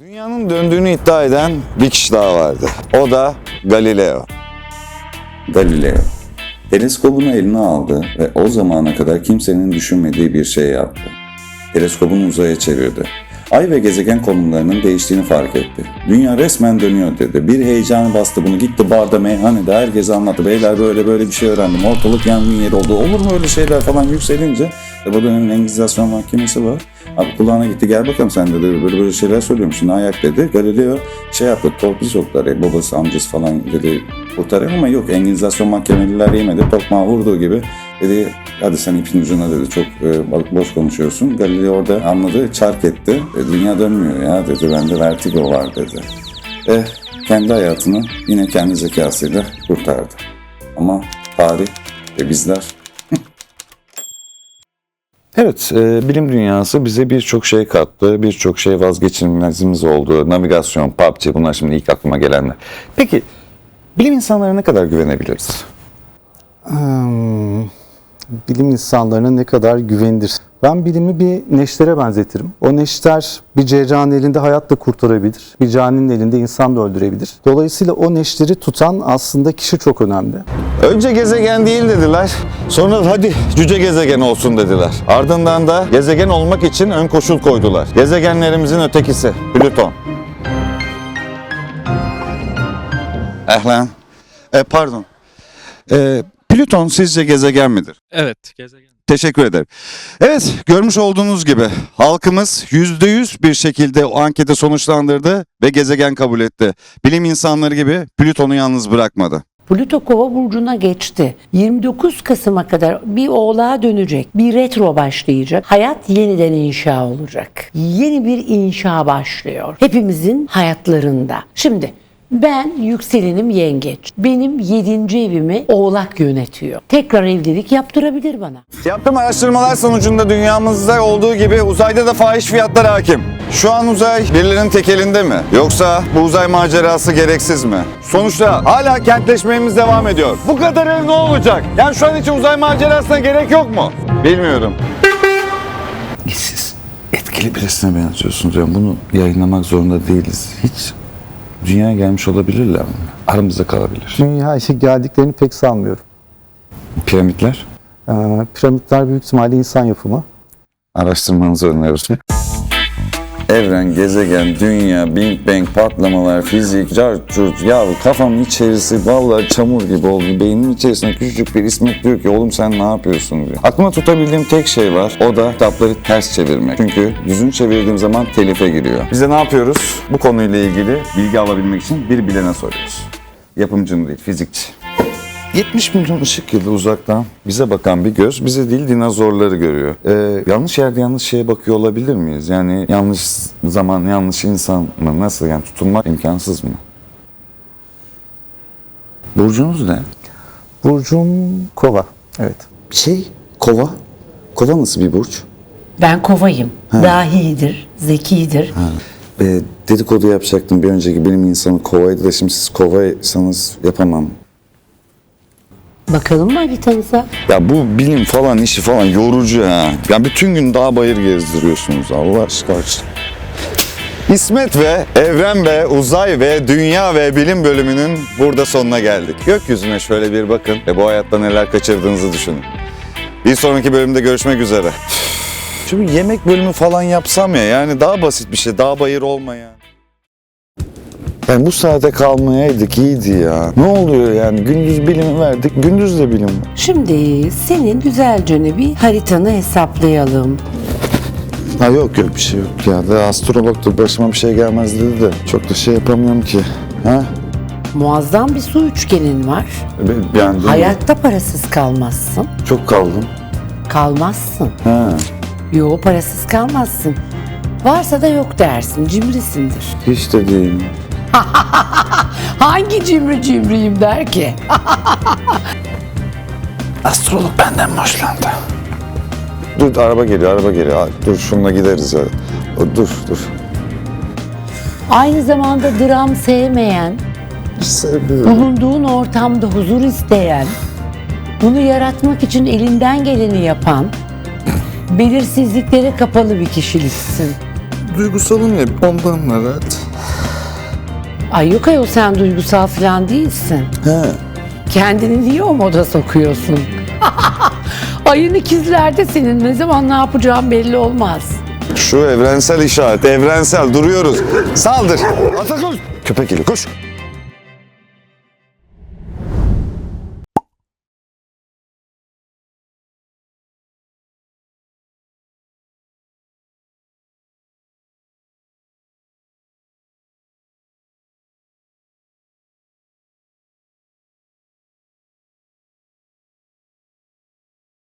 Dünyanın döndüğünü iddia eden bir kişi daha vardı. O da Galileo. Galileo. Teleskobunu eline aldı ve o zamana kadar kimsenin düşünmediği bir şey yaptı. Teleskobunu uzaya çevirdi. Ay ve gezegen konumlarının değiştiğini fark etti. Dünya resmen dönüyor dedi. Bir heyecanı bastı bunu. Gitti barda meyhanede herkese anlattı. Beyler böyle böyle bir şey öğrendim. Ortalık yangın yeri oldu. Olur mu öyle şeyler falan yükselince. E, bu dönemin Engizasyon Mahkemesi var. Abi kulağına gitti gel bakalım sen dedi. Böyle böyle şeyler söylüyormuşsun. Ne ayak dedi. Galileo şey yaptı. Torpil soktular. E, babası amcası falan dedi. Kurtarıyor ama yok. Engizasyon mahkemeliler yemedi. Tokmağı vurduğu gibi dedi hadi sen ipin ucuna dedi çok e, boş konuşuyorsun. Galileo orada anladı çark etti. E, dünya dönmüyor ya dedi bende vertigo var dedi. E, kendi hayatını yine kendi zekasıyla kurtardı. Ama tarih ve bizler Evet, e, bilim dünyası bize birçok şey kattı, birçok şey vazgeçilmezimiz oldu. Navigasyon, PUBG bunlar şimdi ilk aklıma gelenler. Peki, bilim insanlarına ne kadar güvenebiliriz? Hmm, bilim insanlarına ne kadar güvenilir? Ben bilimi bir neştere benzetirim. O neşter bir cerrahın elinde hayat da kurtarabilir. Bir caninin elinde insan da öldürebilir. Dolayısıyla o neşteri tutan aslında kişi çok önemli. Önce gezegen değil dediler. Sonra hadi cüce gezegen olsun dediler. Ardından da gezegen olmak için ön koşul koydular. Gezegenlerimizin ötekisi Plüton. Eh lan. E, pardon. E, Plüton sizce gezegen midir? Evet, gezegen. Teşekkür ederim. Evet, görmüş olduğunuz gibi halkımız %100 bir şekilde o anketi sonuçlandırdı ve gezegen kabul etti. Bilim insanları gibi Plüton'u yalnız bırakmadı. Plüto kova burcuna geçti. 29 Kasım'a kadar bir oğlağa dönecek. Bir retro başlayacak. Hayat yeniden inşa olacak. Yeni bir inşa başlıyor. Hepimizin hayatlarında. Şimdi ben yükselenim yengeç. Benim 7. evimi oğlak yönetiyor. Tekrar evlilik yaptırabilir bana. Yaptığım araştırmalar sonucunda dünyamızda olduğu gibi uzayda da fahiş fiyatlar hakim. Şu an uzay birilerinin tek elinde mi? Yoksa bu uzay macerası gereksiz mi? Sonuçta hala kentleşmemiz devam ediyor. Bu kadar ev ne olacak? Yani şu an için uzay macerasına gerek yok mu? Bilmiyorum. Siz etkili birisine benziyorsunuz. Yani bunu yayınlamak zorunda değiliz. Hiç dünyaya gelmiş olabilirler mi? Aramızda kalabilir. Dünya işe geldiklerini pek sanmıyorum. Piramitler? Ee, piramitler büyük ihtimalle insan yapımı. Araştırmanızı öneriyoruz. Evren, gezegen, dünya, Big Bang, patlamalar, fizik, cart, curt, ya kafamın içerisi vallahi çamur gibi oldu. Beynimin içerisinde küçücük bir İsmet diyor ki oğlum sen ne yapıyorsun diyor. Aklıma tutabildiğim tek şey var. O da kitapları ters çevirmek. Çünkü düzün çevirdiğim zaman telife giriyor. Biz de ne yapıyoruz? Bu konuyla ilgili bilgi alabilmek için bir bilene soruyoruz. Yapımcının değil, fizikçi. 70 milyon ışık yılı uzaktan bize bakan bir göz bize değil dinozorları görüyor. Ee, yanlış yerde yanlış şeye bakıyor olabilir miyiz? Yani yanlış zaman yanlış insan mı? Nasıl yani tutulmak imkansız mı? Burcunuz ne? Burcum kova. Evet. Şey kova. Kova nasıl bir burç? Ben kovayım. Dahidir, zekidir. Ee, dedikodu yapacaktım bir önceki benim insanı kovaydı da şimdi siz kovaysanız yapamam. Bakalım mı haritanıza? Ya bu bilim falan işi falan yorucu ha. Ya bütün gün dağ bayır gezdiriyorsunuz Allah aşkına. İsmet ve Evren ve Uzay ve Dünya ve Bilim bölümünün burada sonuna geldik. Gökyüzüne şöyle bir bakın ve bu hayatta neler kaçırdığınızı düşünün. Bir sonraki bölümde görüşmek üzere. Bir yemek bölümü falan yapsam ya yani daha basit bir şey, daha bayır olmayan. Yani bu saate kalmayaydık iyiydi ya. Ne oluyor yani gündüz bilimi verdik, gündüz de bilim var. Şimdi senin güzelce bir haritanı hesaplayalım. Ha yok yok bir şey yok ya. Da astrologdur başıma bir şey gelmez dedi de çok da şey yapamıyorum ki. Ha? Muazzam bir su üçgenin var. Ben, de Hayatta parasız kalmazsın. çok kaldım. Kalmazsın. Ha. Yo parasız kalmazsın. Varsa da yok dersin. Cimrisindir. Hiç de değil. Hangi cimri cimriyim der ki? Astrolog benden hoşlandı. Dur araba geliyor araba geliyor. Aa, Dur şununla gideriz ya. O, Dur dur. Aynı zamanda dram sevmeyen, Seviyorum. bulunduğun ortamda huzur isteyen, bunu yaratmak için elinden geleni yapan, belirsizliklere kapalı bir kişiliksin. duygusalım ya ondan herhalde. Ay yok ayol sen duygusal falan değilsin. He. Kendini niye o moda sokuyorsun? Ayın ikizlerde senin ne zaman ne yapacağın belli olmaz. Şu evrensel işaret, evrensel duruyoruz. Saldır. Ata koş. Köpek geliyor koş.